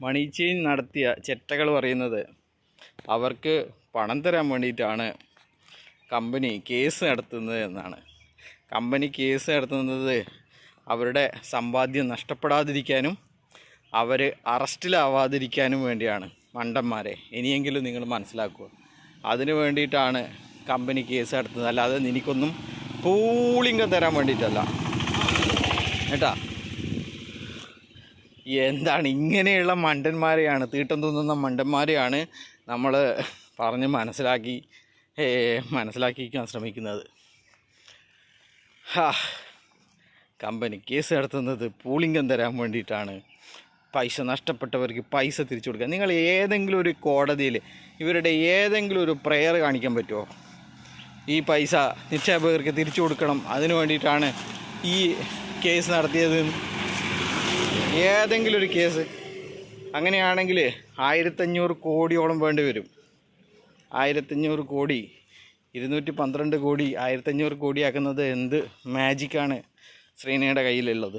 മണി നടത്തിയ ചെറ്റകൾ പറയുന്നത് അവർക്ക് പണം തരാൻ വേണ്ടിയിട്ടാണ് കമ്പനി കേസ് നടത്തുന്നത് എന്നാണ്. കമ്പനി കേസ് നടത്തുന്നത് അവരുടെ സമ്പാദ്യം നഷ്ടപ്പെടാതിരിക്കാനും അവർ അറസ്റ്റിലാവാതിരിക്കാനും വേണ്ടിയാണ്. മണ്ടന്മാരെ ഇനിയെങ്കിലും നിങ്ങൾ മനസ്സിലാക്കുക. അതിന് വേണ്ടിയിട്ടാണ് കമ്പനി കേസ് നടത്തുന്നത്. അല്ലാതെ നിനക്കൊന്നും പൂളിങ്കം തരാൻ വേണ്ടിയിട്ടല്ല. കേട്ടാ? എന്താണ്? ഇങ്ങനെയുള്ള മണ്ടന്മാരെയാണ് തീട്ടം തോന്നുന്ന മണ്ടന്മാരെയാണ് നമ്മൾ പറഞ്ഞ് മനസ്സിലാക്കി മനസ്സിലാക്കിക്കാൻ ശ്രമിക്കുന്നത്. ഹാ കമ്പനി കേസ് നടത്തുന്നത് പൂളിംഗം തരാൻ വേണ്ടിയിട്ടാണ്. പൈസ നഷ്ടപ്പെട്ടവർക്ക് പൈസ തിരിച്ചു കൊടുക്കുക നിങ്ങൾ ഏതെങ്കിലും ഒരു കോടതിയിൽ ഇവരുടെ ഏതെങ്കിലും ഒരു പ്രെയർ കാണിക്കാൻ പറ്റുമോ? ഈ പൈസ നിക്ഷേപകർക്ക് തിരിച്ചു കൊടുക്കണം. അതിനു വേണ്ടിയിട്ടാണ് ഈ കേസ് നടത്തിയത് ഏതെങ്കിലും ഒരു കേസ് അങ്ങനെയാണെങ്കിൽ ആയിരത്തഞ്ഞൂറ് കോടിയോളം വേണ്ടി വരും. ആയിരത്തഞ്ഞൂറ് കോടി ഇരുന്നൂറ്റി പന്ത്രണ്ട് കോടി ആയിരത്തഞ്ഞൂറ് കോടിയാക്കുന്നത് എന്ത് മാജിക്കാണ് ശ്രീനയുടെ കയ്യിലുള്ളത്.